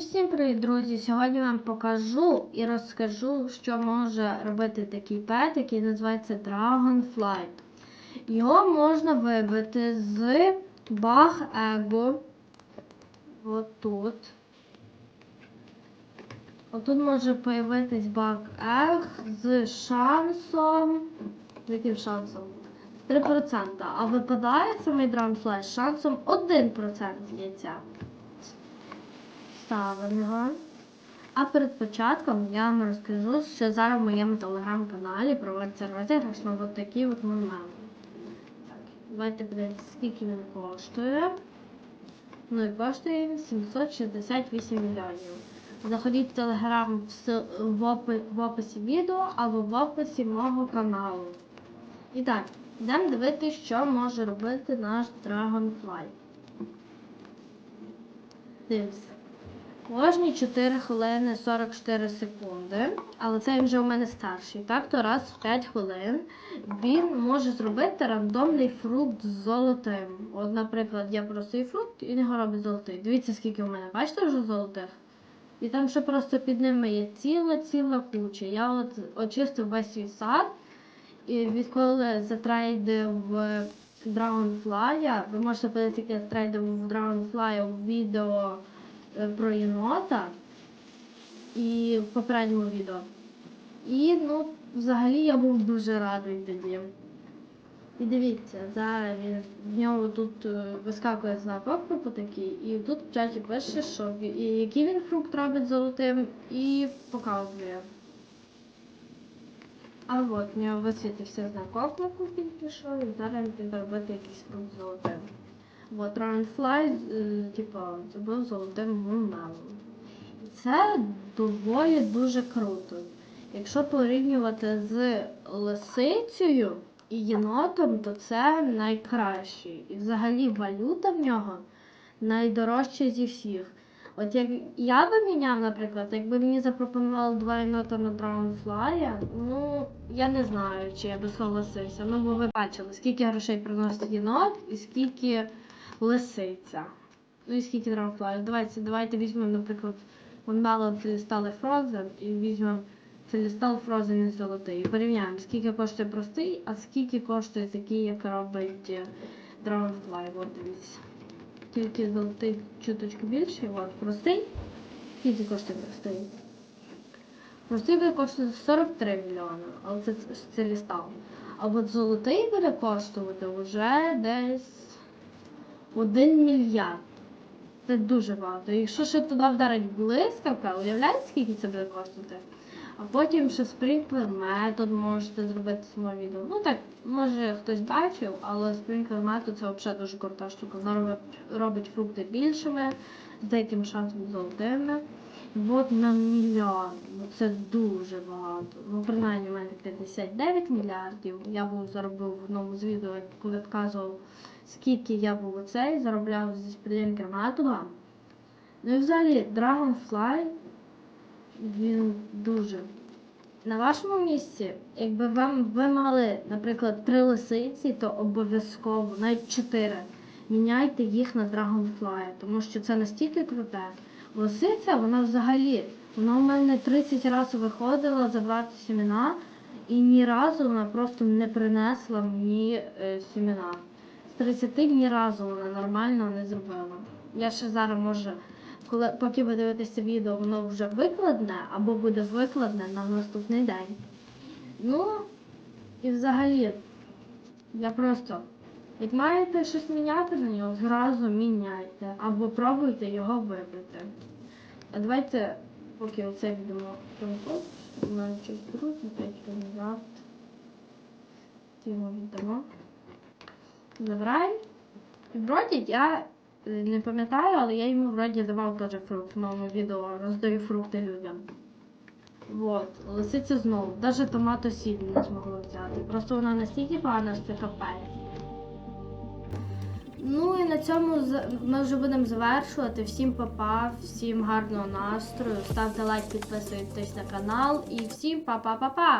всім привіт, друзі! Сьогодні вам покажу і розкажу, що може робити такий пет, який називається Dragonflight. Його можна вибити з баг Ego. Отут. Отут може появитись баг Ег з шансом. З яким шансом? 3%. А випадає самий Dragonflight з шансом 1% яйця ставимо. А перед початком я вам розкажу, що зараз в моєму телеграм-каналі проводиться розіграш на от такі от моменти. Так, давайте подивимося, скільки він коштує. Ну і коштує він 768 мільйонів. Заходіть в телеграм в описі відео або в описі мого каналу. І так, йдемо дивитися, що може робити наш Dragonfly. Дивимося. Кожні 4 хвилини 44 секунди, але це вже у мене старший. Так, то раз в 5 хвилин він може зробити рандомний фрукт з золотим. От, наприклад, я простий фрукт і його робить золотий. Дивіться, скільки у мене, бачите вже золотих? І там ще просто під ними є ціла ціла куча. Я от очистив весь свій сад, і відколи затрейдив в Dragonfly, ви можете подивитися, як я затрейдив в Dragonfly у відео е, про єнота і в попередньому відео. І ну, взагалі я був дуже радий тоді. І дивіться, зараз в нього тут е, вискакує знак оклику такий, і тут в чаті пише, що і який він фрукт робить золотим, і показує. А от в нього висвітився знак оклику, він пішов, і зараз він робити якийсь фрукт золотим. От Dragonfly, е, типа, це був золотим мумелом. Це доволі дуже круто. Якщо порівнювати з лисицею і єнотом, то це найкращий. І взагалі валюта в нього найдорожча зі всіх. От як я би міняв, наприклад, якби мені запропонували два єнота на Dragonfly, ну я не знаю, чи я би согласився. Ну, бо ви бачили, скільки грошей приносить єнот і скільки лисиця. Ну і скільки Dragonfly. Давайте, давайте візьмемо, наприклад, Монмело Целістали Frozen і візьмемо Целістал Frozen і золотий. Порівняємо, скільки коштує простий, а скільки коштує такий, як робить е, Dragonfly. От дивіться. Тільки золотий чуточку більший, от простий. Скільки коштує простий? Простий буде коштувати 43 мільйони, але це Целістал. А от золотий буде коштувати вже десь 1 мільярд. Це дуже багато. Якщо ще туди вдарить блискавка, уявляєте, скільки це буде коштувати? А потім ще спринклер метод можете зробити своє відео. Ну так, може хтось бачив, але спринклер метод це взагалі дуже крута штука. Вона робить, робить фрукти більшими, з деяким шансом золотими. От на мільярд. Ну це дуже багато. Ну, принаймні, у мене 59 мільярдів. Я був заробив в одному з відео, коли показував, скільки я був оцей, заробляв зі спринклер методом. Ну і взагалі, Dragonfly, він дуже. На вашому місці, якби вам ви мали, наприклад, три лисиці, то обов'язково, навіть чотири, міняйте їх на Dragonfly, тому що це настільки круте. Лисиця, вона взагалі, вона у мене 30 разів виходила забрати сімена, і ні разу вона просто не принесла мені е, сімена. З 30 ні разу вона нормально не зробила. Я ще зараз може, коли поки ви дивитеся відео, воно вже викладне або буде викладне на наступний день. Ну, і взагалі, я просто, як маєте щось міняти на нього, зразу міняйте або пробуйте його вибити. А давайте, поки оце відомо промокод, у мене щось друзі, 5 мільярд. Це йому віддамо. І вроді я е, не пам'ятаю, але я йому вроді давав теж фрукт в новому відео, роздаю фрукти людям. Вот, лисиця знову. Навіть томато сіль не змогла взяти. Просто вона настільки погана, що це. Ну і на цьому ми вже будемо завершувати. Всім па-па, всім гарного настрою. Ставте лайк, підписуйтесь на канал і всім па-па-па-па!